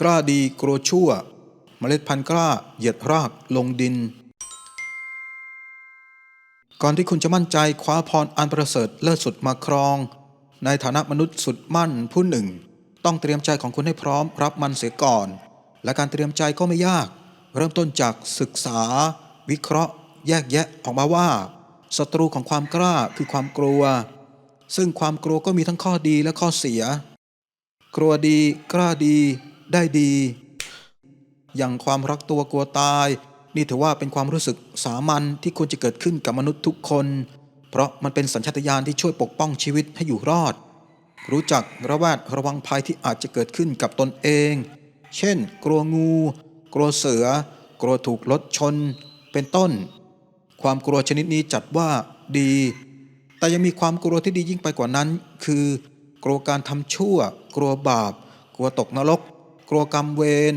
กล้าดีกลัวชั่ว เมล็ดพันธุ์กล้าเหยียดรากลงดิน ก่อนที่คุณจะมั่นใจคว้าพรอันประเสริฐเลิศสุดมาครอง ในฐานะมนุษย์สุดมั่นผู้หนึ่ง ต้องเตรียมใจของคุณให้พร้อมรับมันเสียก่อน และการเตรียมใจก็ไม่ยาก เริ่มต้นจากศึกษา วิเคราะห์ แยกแยะออกมาว่าศัตรูของความกล้าคือความกลัว ซึ่งความกลัวก็มีทั้งข้อดีและข้อเสีย กลัวดี กล้าดี ได้ดี อย่างความรักตัวกลัวตาย นี่ถือว่าเป็นความรู้สึกสามัญที่ควรจะเกิดขึ้นกับมนุษย์ทุกคน เพราะมันเป็นสัญชาตญาณที่ช่วยปกป้องชีวิตให้อยู่รอด รู้จักระแวดระวังภัยที่อาจจะเกิดขึ้นกับตนเอง เช่น กลัวงู กลัวเสือ กลัวถูกรถชน เป็นต้น ความกลัวชนิดนี้จัดว่าดี แต่ยังมีความกลัวที่ดียิ่งไปกว่านั้น คือกลัวการทำชั่ว กลัวบาป กลัวตกนรก กลัวกรรมเวร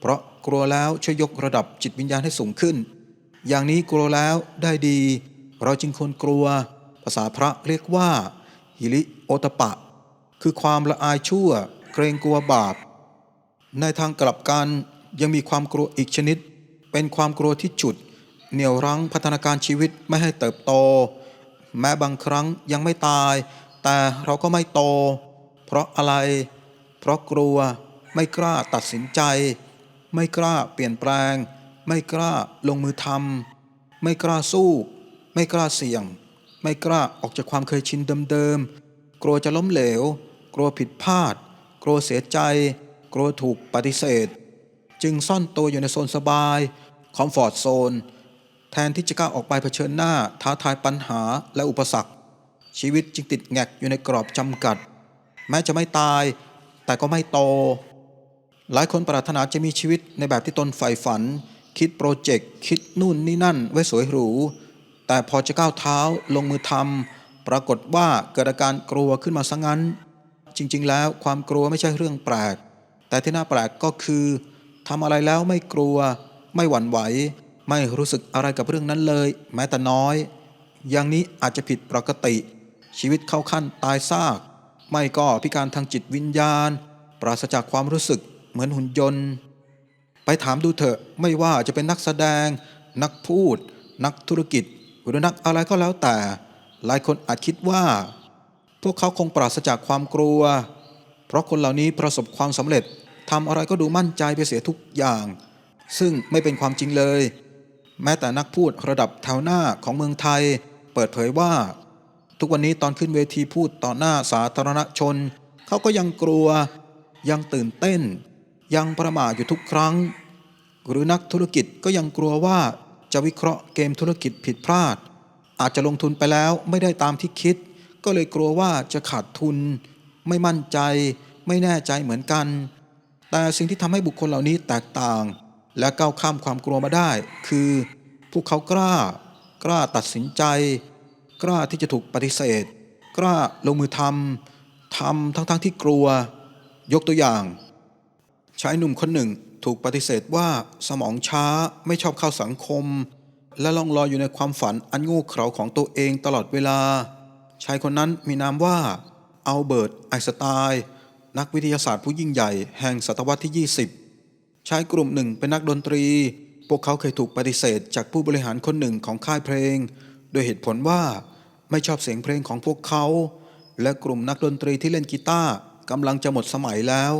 เพราะกลัวแล้วช่วยยกระดับจิตวิญญาณให้สูงขึ้น อย่างนี้กลัวแล้วได้ดี เราจึงควรกลัว ภาษาพระเรียกว่า หิริโอตปะ คือความละอายชั่ว เกรงกลัวบาป ในทางกลับกันยังมีความกลัวอีกชนิด เป็นความกลัวที่จุด เหนี่ยวรั้งพัฒนาการชีวิตไม่ให้เติบโต แม้บางครั้งยังไม่ตาย แต่เราก็ไม่โต เพราะอะไร เพราะกลัว ไม่กล้าตัดสินใจ ไม่กล้าเปลี่ยนแปลง ไม่กล้าลงมือทำไม่กล้าสู้ ไม่กล้าเสี่ยง ไม่กล้าออกจากความเคยชินเดิมๆกลัวจะล้มเหลว กลัวผิดพลาด กลัวเสียใจ กลัวถูกปฏิเสธ จึงซ่อนตัวอยู่ในโซนสบายคอมฟอร์ตโซนแทนที่จะก้าวออกไปเผชิญหน้าท้าทายปัญหาและอุปสรรค ชีวิตจึงติดแงกอยู่ในกรอบจำกัด แม้จะไม่ตาย แต่ก็ไม่โต หลายคนปรารถนาจะมีชีวิตในแบบที่ตนใฝ่ฝัน คิดโปรเจกต์ คิดนู่นนี่นั่นไว้สวยหรู แต่พอจะก้าวเท้าลงมือทำปรากฏว่าเกิดอาการกลัวขึ้นมาซะงั้น จริง ๆ แล้วความกลัวไม่ใช่เรื่องแปลก แต่ที่น่าแปลกก็คือทำอะไรแล้วไม่กลัว ไม่หวั่นไหว ไม่รู้สึกอะไรกับเรื่องนั้นเลย แม้แต่น้อย อย่างนี้อาจจะผิดปกติ ชีวิตเข้าขั้นตายซาก ไม่ก็พิการทางจิตวิญญาณ ปราศจากความรู้สึก เหมือนหุ่นยนต์ ไปถามดูเถอะไม่ว่าจะเป็นนักแสดง นักพูด นักธุรกิจ หรือนักอะไรก็แล้วแต่ หลายคนอาจคิดว่า พวกเขาคงปราศจากความกลัว เพราะคนเหล่านี้ประสบความสำเร็จทำอะไรก็ดูมั่นใจไปเสียทุกอย่าง ซึ่งไม่เป็นความจริงเลย แม้แต่นักพูดระดับแถวหน้าของเมืองไทย เปิดเผยว่า ทุกวันนี้ตอนขึ้นเวทีพูดต่อหน้าสาธารณชน เขาก็ยังกลัว ยังตื่นเต้น ยังประม่าอยู่ทุกครั้ง หรือนักธุรกิจก็ยังกลัวว่าจะวิเคราะห์เกมธุรกิจผิดพลาด อาจจะลงทุนไปแล้วไม่ได้ตามที่คิด ก็เลยกลัวว่าจะขาดทุน ไม่มั่นใจ ไม่แน่ใจเหมือนกัน แต่สิ่งที่ทำให้บุคคลเหล่านี้แตกต่าง และก้าวข้ามความกลัวมาได้ คือ พวกเขากล้า กล้าตัดสินใจ กล้าที่จะถูกปฏิเสธ กล้าลงมือทำทำทั้งๆทที่กลัว ยกตัวอย่าง ชายหนุ่มคนหนึ่งถูกปฏิเสธว่าสมองช้าไม่ชอบเข้าสังคม และล่องลอยอยู่ในความฝันอันง่เขลาของตัวเองตลอดเวลา ชายคนนั้นมีนามว่าอัลเบิร์ตไอน์สไตน์นักวิทยาศาสตร์ผู้ยิ่งใหญ่แห่งศตวรรษที่ 20 ชายกลุ่มหนึ่งเป็นนักดนตรี พวกเขาเคยถูกปฏิเสธจากผู้บริหารคนหนึ่งของค่ายเพลง โดยเหตุผลว่าไม่ชอบเสียงเพลงของพวกเขา และกลุ่มนักดนตรีที่เล่นกีตาร์กำลังจะหมดสมัยแล้ว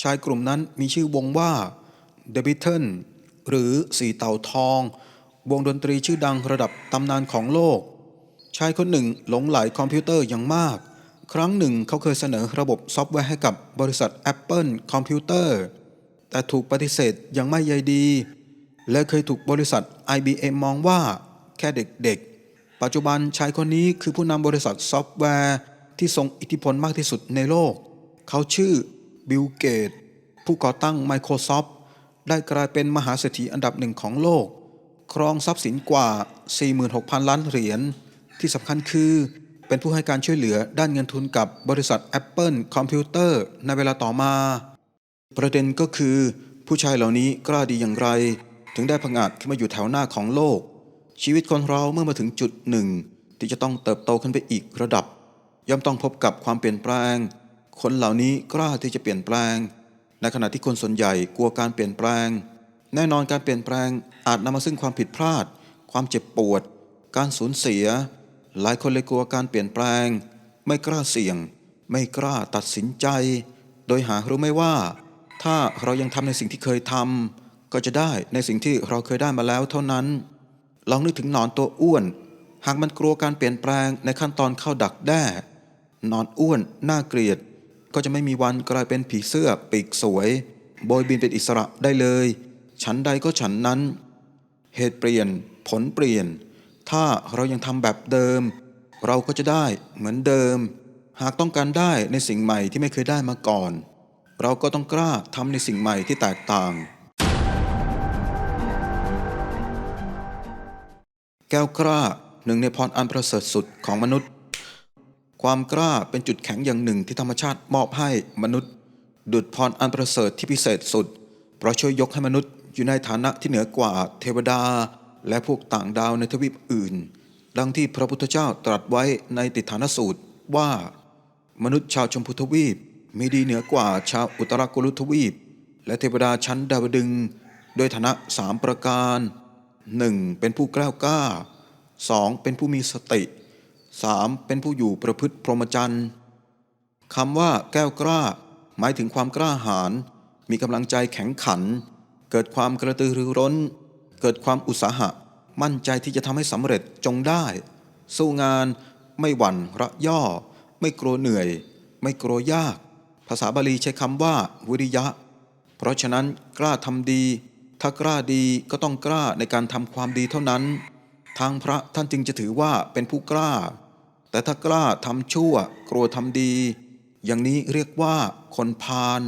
ชายกลุ่มนั้นมีชื่อวงว่า The Beatles หรือสีเต่าทอง วงดนตรีชื่อดังระดับตำนานของโลก ชายคนหนึ่งหลงไหลคอมพิวเตอร์อย่างมาก ครั้งหนึ่งเขาเคยเสนอระบบซอฟต์แวร์ให้กับบริษัท Apple คอมพิวเตอร์แต่ถูกปฏิเสธอย่างไม่ใยดี และเคยถูกบริษัท IBM มองว่าแค่เด็กๆ ปัจจุบันชายคนนี้คือผู้นำบริษัทซอฟต์แวร์ที่ทรงอิทธิพลมากที่สุดในโลก เขาชื่อ บิลเกต ผู้ก่อตั้ง Microsoft ได้กลายเป็นมหาเศรษฐีอันดับหนึ่งของโลก ครองทรัพย์สินกว่า 46,000 ล้านเหรียญ ที่สำคัญคือ เป็นผู้ให้การช่วยเหลือด้านเงินทุนกับบริษัท Apple คอมพิวเตอร์ในเวลาต่อมา ประเด็นก็คือ ผู้ชายเหล่านี้กล้าดีอย่างไร ถึงได้ผงาดขึ้นมาอยู่แถวหน้าของโลก ชีวิตคนเราเมื่อมาถึงจุดหนึ่งที่จะต้องเติบโตขึ้นไปอีกระดับ ย่อมต้องพบกับความเปลี่ยนแปลง คนเหล่านี้กล้าที่จะเปลี่ยนแปลง ในขณะที่คนส่วนใหญ่กลัวการเปลี่ยนแปลง แน่นอนการเปลี่ยนแปลงอาจนำมาซึ่งความผิดพลาด ความเจ็บปวด การสูญเสีย หลายคนเลยกลัวการเปลี่ยนแปลง ไม่กล้าเสี่ยง ไม่กล้าตัดสินใจ โดยหารู้ไม่ว่า ถ้าเรายังทำในสิ่งที่เคยทำก็จะได้ในสิ่งที่เราเคยได้มาแล้วเท่านั้น ลองนึกถึงหนอนตัวอ้วน หากมันกลัวการเปลี่ยนแปลงในขั้นตอนเข้าดักแด้นอนอ้วนน่าเกลียด ก็จะไม่มีวันกลายเป็นผีเสื้อปีกสวยโบยบินเป็นอิสระได้เลย ฉันใดก็ฉันนั้น เหตุเปลี่ยน ผลเปลี่ยน ถ้าเรายังทำแบบเดิม เราก็จะได้เหมือนเดิม หากต้องการได้ในสิ่งใหม่ที่ไม่เคยได้มาก่อน เราก็ต้องกล้าทำในสิ่งใหม่ที่แตกต่าง แก้วกล้าหนึ่งในพรอันประเสริฐสุดของมนุษย์ ความกล้าเป็นจุดแข็งอย่างหนึ่งที่ธรรมชาติมอบให้มนุษย์ ดุจพรอันประเสริฐที่พิเศษสุด เพราะช่วยยกให้มนุษย์อยู่ในฐานะที่เหนือกว่าเทวดา และพวกต่างดาวในทวีปอื่น ดังที่พระพุทธเจ้าตรัสไว้ในติฐานสูตรว่า มนุษย์ชาวชมพูทวีปมีดีเหนือกว่าชาวอุตรกุลุทวีป และเทวดาชั้นดาวดึงส์โดยฐานะสามประการ 1. เป็นผู้กล้ากล้า 2. เป็นผู้มีสติ 3. เป็นผู้อยู่ประพฤติพรหมจรรย์คำว่าแก้วกล้า หมายถึงความกล้าหาญมีกำลังใจแข็งขัน เกิดความกระตือรือร้น เกิดความอุตสาหะ มั่นใจที่จะทำให้สำเร็จจงได้ สู้งาน ไม่หวั่นระย่อ ไม่กลัวเหนื่อย ไม่กลัวยาก ภาษาบาลีใช้คำว่า วิริยะ เพราะฉะนั้นกล้าทำดี ถ้ากล้าดีก็ต้องกล้าในการทำความดีเท่านั้น ทางพระท่านจึงจะถือว่าเป็นผู้กล้า แต่ถ้ากล้าทำชั่ว กลัวทำดี อย่างนี้เรียกว่าคนพาล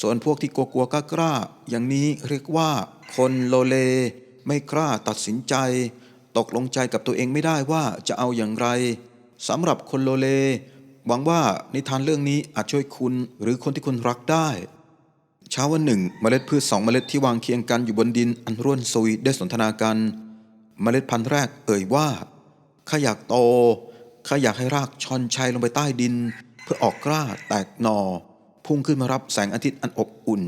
ส่วนพวกที่กลัวกลัวกล้ากล้าๆอย่างนี้เรียกว่า คนโลเล ไม่กล้าตัดสินใจ ตกลงใจกับตัวเองไม่ได้ว่าจะเอาอย่างไรสำหรับคนโลเล หวังว่านิทานเรื่องนี้อาจช่วยคุณหรือคนที่คุณรักได้เช้าวันหนึ่ง เมล็ดพืชสองเมล็ดที่วางเคียงกันอยู่บนดินอันร่วนซุยได้สนทนากัน เมล็ดพันธุ์แรกเอ่ยว่าข้าอยากโตข้าอยากให้รากชอนชัยลงไปใต้ดิน เพื่อออกกล้าแตกหนอ พุ่งขึ้นมารับแสงอาทิตย์อันอบอุ่น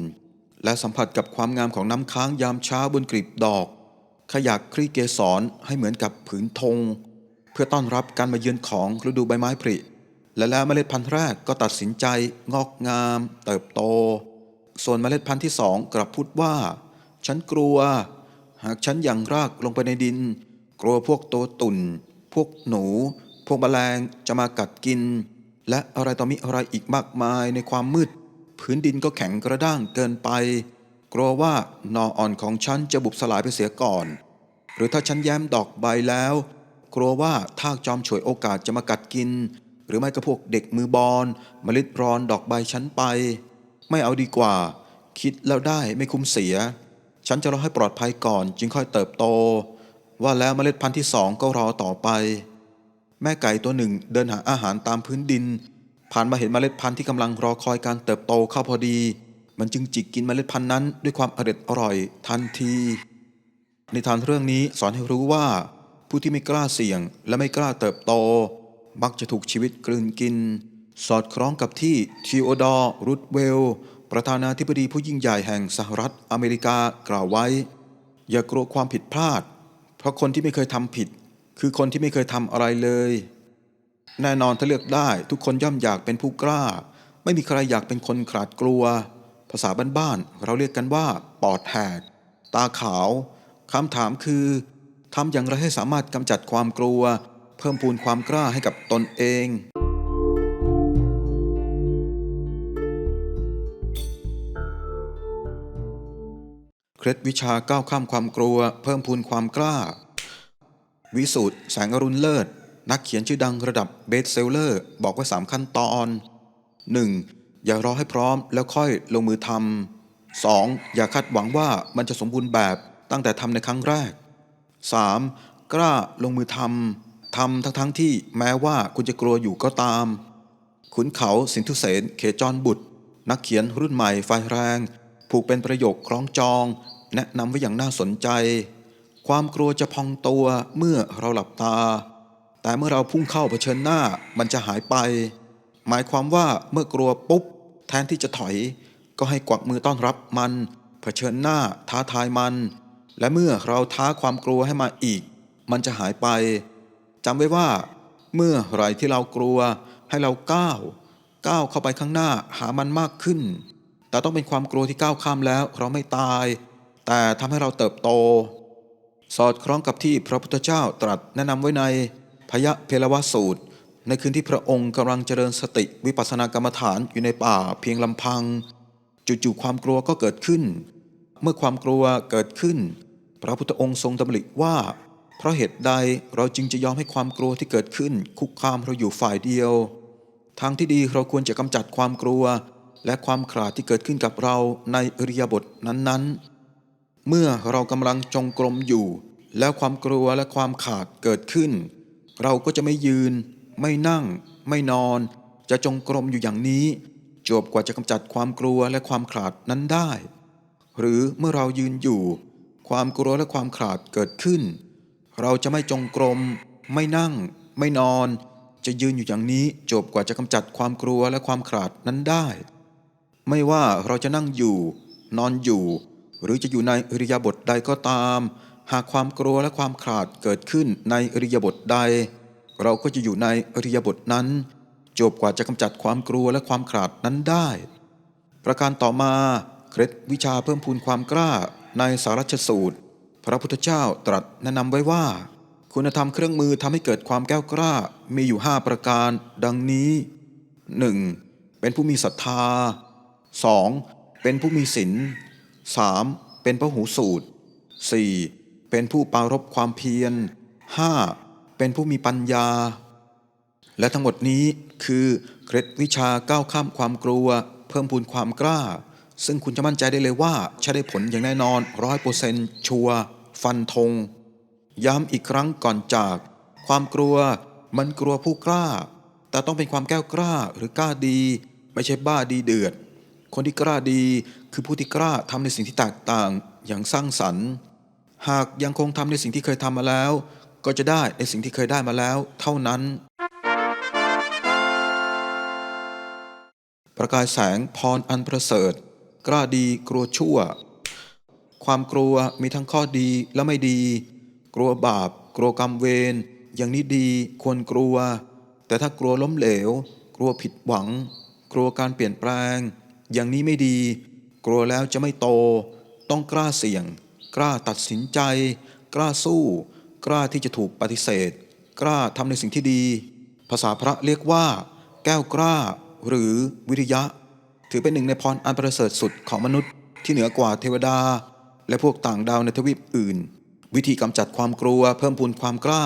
และสัมผัสกับความงามของน้ำค้างยามเช้าบนกลีบดอกข้าอยากคลี่เกสรให้เหมือนกับผืนธงเพื่อต้อนรับการมาเยือนของฤดูใบไม้ผลิและแล้วเมล็ดพันธุ์แรกก็ตัดสินใจงอกงาม เติบโต ส่วนเมล็ดพันธุ์ที่สองกลับพูดว่า ฉันกลัว หากฉันยังรากลงไปในดิน กลัวพวกตัวตุ่น พวกหนู พวกแมลงจะมากัดกิน และอะไรต่อมิอะไรอีกมากมายในความมืด พื้นดินก็แข็งกระด้างเกินไป กลัวว่านออ่อนของฉันจะบุบสลายไปเสียก่อน หรือถ้าฉันแย้มดอกใบแล้ว กลัวว่าทากจอมฉวยโอกาสจะมากัดกิน หรือไม่ก็พวกเด็กมือบอลมลิดรอนดอกใบฉันไป ไม่เอาดีกว่า คิดแล้วได้ไม่คุ้มเสีย ฉันจะรอให้ปลอดภัยก่อนจึงค่อยเติบโต ว่าแล้วเมล็ดพันธุ์ที่สองก็รอต่อไป แม่ไก่ตัวหนึ่งเดินหาอาหารตามพื้นดิน ผ่านมาเห็นเมล็ดพันธุ์ที่กำลังรอคอยการเติบโตเข้าพอดี มันจึงจิกกินเมล็ดพันธุ์นั้นด้วยความอร็ดอร่อยทันที ในทานเรื่องนี้สอนให้รู้ว่า ผู้ที่ไม่กล้าเสี่ยงและไม่กล้าเติบโต มักจะถูกชีวิตกลืนกิน สอดคล้องกับที่ทีโอดอร์รูดเวล ประธานาธิบดีผู้ยิ่งใหญ่แห่งสหรัฐอเมริกากล่าวไว้ อย่ากลัวความผิดพลาด เพราะคนที่ไม่เคยทำผิด คือคนที่ไม่เคยทำอะไรเลย แน่นอนถ้าเลือกได้ทุกคนย่อมอยากเป็นผู้กล้า ไม่มีใครอยากเป็นคนขาดกลัว ภาษาบ้านๆเราเรียกกันว่า ปอดแหก ตาขาวคำถามคือทำอย่างไรให้สามารถกำจัดความกลัว เพิ่มพูนความกล้าให้กับตนเอง ล็ดวิชาก้าวข้ามความกลัว เพิ่มพูนความกล้า วิสูตรแสงอรุณเลิศ นักเขียนชื่อดังระดับเบสเซลเลอร์ บอกไว้ 3 ขั้นตอน 1. อย่ารอให้พร้อมแล้วค่อยลงมือทำ 2. อย่าคาดหวังว่ามันจะสมบูรณ์แบบตั้งแต่ทำในครั้งแรก 3. กล้าลงมือทำทำทั้งทั้งที่แม้ว่าคุณจะกลัวอยู่ก็ตาม ขุนเขาสินทุเสนเขจรบุตร นักเขียนรุ่นใหม่ไฟแรง ผูกเป็นประโยคคล้องจอง แนะนำไว้อย่างน่าสนใจ ความกลัวจะพองตัวเมื่อเราหลับตา แต่เมื่อเราพุ่งเข้าเผชิญหน้ามันจะหายไป หมายความว่าเมื่อกลัวปุ๊บ แทนที่จะถอย ก็ให้กวักมือต้อนรับมัน เผชิญหน้าท้าทายมัน และเมื่อเราท้าความกลัวให้มาอีก มันจะหายไปจำไว้ว่า เมื่อไรที่เรากลัว ให้เราก้าวก้าวเข้าไปข้างหน้าหามันมากขึ้น แต่ต้องเป็นความกลัวที่ก้าวข้ามแล้วเราไม่ตาย แต่ทำให้เราเติบโต สอดคล้องกับที่พระพุทธเจ้าตรัสแนะนำไว้ในพยะเพลวสูตร ในคืนที่พระองค์กำลังเจริญสติวิปัสสนากรรมฐานอยู่ในป่าเพียงลำพัง จู่ๆความกลัวก็เกิดขึ้น เมื่อความกลัวเกิดขึ้น พระพุทธองค์ทรงดำริว่า เพราะเหตุใดเราจึงจะยอมให้ความกลัวที่เกิดขึ้น คุกคามเราอยู่ฝ่ายเดียวทางที่ดีเราควรจะกำจัดความกลัว และความขลาดที่เกิดขึ้นกับเราในอริยบทนั้นๆ เมื่อเรากำลังจงกรมอยู่ แล้วความกลัวและความขาดเกิดขึ้น เราก็จะไม่ยืน ไม่นั่ง ไม่นอน จะจงกรมอยู่อย่างนี้ จบกว่าจะกำจัดความกลัวและความขาดนั้นได้ หรือเมื่อเรายืนอยู่ ความกลัวและความขาดเกิดขึ้น เราจะไม่จงกรม ไม่นั่ง ไม่นอน จะยืนอยู่อย่างนี้ จบกว่าจะกำจัดความกลัวและความขาดนั้นได้ ไม่ว่าเราจะนั่งอยู่ นอนอยู่ หรือจะอยู่ในอริยบทใดก็ตาม หากความกลัวและความขาดเกิดขึ้นในอริยบทใด เราก็จะอยู่ในอริยบทนั้น จบกว่าจะกำจัดความกลัวและความขาดนั้นได้ ประการต่อมาเคล็ดวิชาเพิ่มพูนความกล้าในสารัชสูตร พระพุทธเจ้าตรัสแนะนำไว้ว่า คุณธรรมเครื่องมือทำให้เกิดความแก้วกล้ามีอยู่ 5 ประการดังนี้ 1. เป็นผู้มีศรัทธา 2. เป็นผู้มีศีล 3. เป็นพระหูสูตร 4. เป็นผู้ปรารบความเพียร 5. เป็นผู้มีปัญญา และทั้งหมดนี้คือเคล็ดวิชาก้าวข้ามความกลัว เพิ่มพูนความกล้า ซึ่งคุณจะมั่นใจได้เลยว่าจะได้ผลอย่างแน่นอนร้อยเปอร์เซนต์ชัวฟันธงย้ำอีกครั้งก่อนจาก ความกลัวมันกลัวผู้กล้า แต่ต้องเป็นความแก้วกล้าหรือกล้าดี ไม่ใช่บ้าดีเดือด คนที่กล้าดี คือผู้ที่กล้าทำในสิ่งที่แตกต่างอย่างสร้างสรรค์ หากยังคงทำในสิ่งที่เคยทำมาแล้ว ก็จะได้ในสิ่งที่เคยได้มาแล้ว เท่านั้น ประกายแสงพรอันประเสริฐ กล้าดีกลัวชั่ว ความกลัวมีทั้งข้อดีและไม่ดี กลัวบาป กลัวกรรมเวรอย่างนี้ดีควรกลัว แต่ถ้ากลัวล้มเหลว กลัวผิดหวัง กลัวการเปลี่ยนแปลง อย่างนี้ไม่ดี กลัวแล้วจะไม่โต ต้องกล้าเสี่ยง กล้าตัดสินใจ กล้าสู้ กล้าที่จะถูกปฏิเสธ กล้าทำในสิ่งที่ดี ภาษาพระเรียกว่า แก้วกล้า หรือวิริยะ ถือเป็นหนึ่งในพรอันประเสริฐสุดของมนุษย์ที่เหนือกว่าเทวดา และพวกต่างดาวในทวีปอื่น วิธีกำจัดความกลัวเพิ่มพูนความกล้า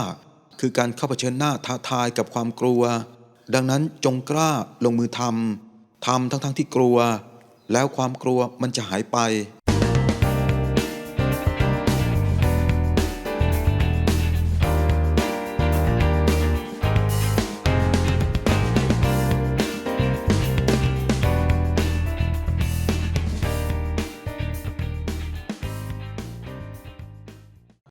คือการเข้าเผชิญหน้าท้าทายกับความกลัว ดังนั้นจงกล้าลงมือทำทำทั้งๆทที่กลัว แล้วความกลัวมันจะหายไป